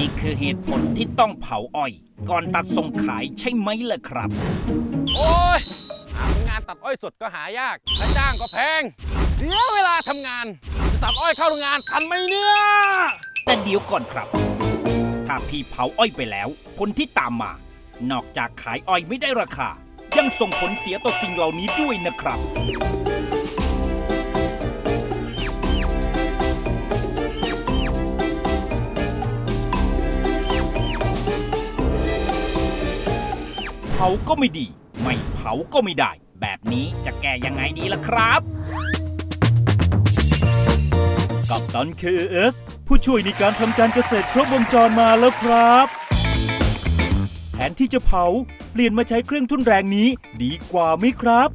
นี่คือเหตุผลที่ต้องเผาอ้อย ก่อนตัดส่งขายใช่ไหมล่ะครับ โอ้ยหาคนงานตัดอ้อยสดก็หายากค่าจ้างก็แพงเดี๋ยวเวลาทำงาน จะตัดอ้อยเข้าโรงงานทันไหมเนี่ยแต่เดี๋ยวก่อนครับ ถ้าพี่เผาอ้อยไปแล้ว ผลที่ตามมา นอกจากขายอ้อยไม่ได้ราคา ยังส่งผลเสียต่อสิ่งเหล่านี้ด้วยนะครับาก็ไม่ดี ไม่เผาก็ไม่ได้ แบบนี้จะแก้ยังไงดีล่ะครับกับตัน KS ผู้ช่วยในการทำการเกษตรครบวงจรมาแล้วครับแทนที่จะเผาเปลี่ยนมาใช้เครื่องทุ่นแรงนี้ดีกว่าไหมครับ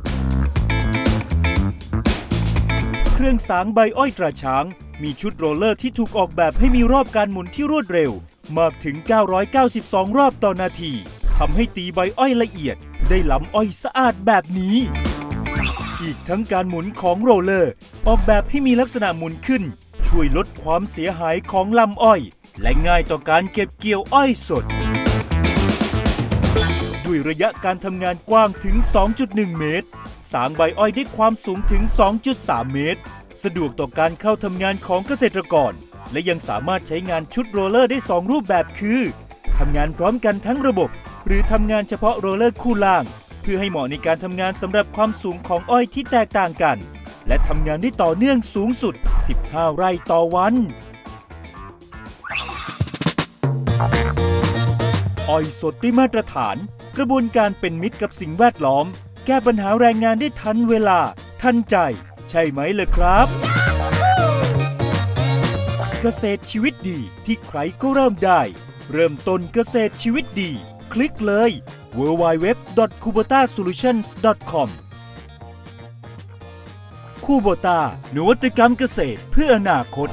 เครื่องสางใบอ้อยตราช้าง มีชุดโรลเลอร์ที่ถูกออกแบบให้มีรอบการหมุนที่รวดเร็ว มากถึง 992 รอบต่อนาที ทำให้ตีใบอ้อยละเอียด ได้ลำอ้อยสะอาดแบบนี้ อีกทั้งการหมุนของโรลเลอร์ ออกแบบให้มีลักษณะหมุนขึ้น ช่วยลดความเสียหายของลำอ้อย และง่ายต่อการเก็บเกี่ยวอ้อยสด ด้วยระยะการทำงานกว้างถึง 2.1 เมตร สางใบอ้อยได้ความสูงถึง 2.3 เมตร สะดวกต่อการเข้าทำงานของเกษตรกร และยังสามารถใช้งานชุดโรลเลอร์ได้ 2 รูปแบบคือทำงานพร้อมกันทั้งระบบ หรือทำงานเฉพาะโรลเลอร์คู่ล่าง เพื่อให้เหมาะในการทำงานสำหรับความสูงของอ้อยที่แตกต่างกัน และทำงานได้ต่อเนื่องสูงสุด 15 ไร่ต่อวัน อ้อยสดได้มาตรฐาน กระบวนการเป็นมิตรกับสิ่งแวดล้อม แก้ปัญหาแรงงานได้ทันเวลา ทันใจ ใช่ไหมเล่ะครับเกษตรชีวิตดีที่ใครก็เริ่มได้ เริ่มต้นเกษตรชีวิตดี คลิกเลย www.kubotasolutions.com คูโบตานวัตกรรมเกษตรเพื่ออนาคต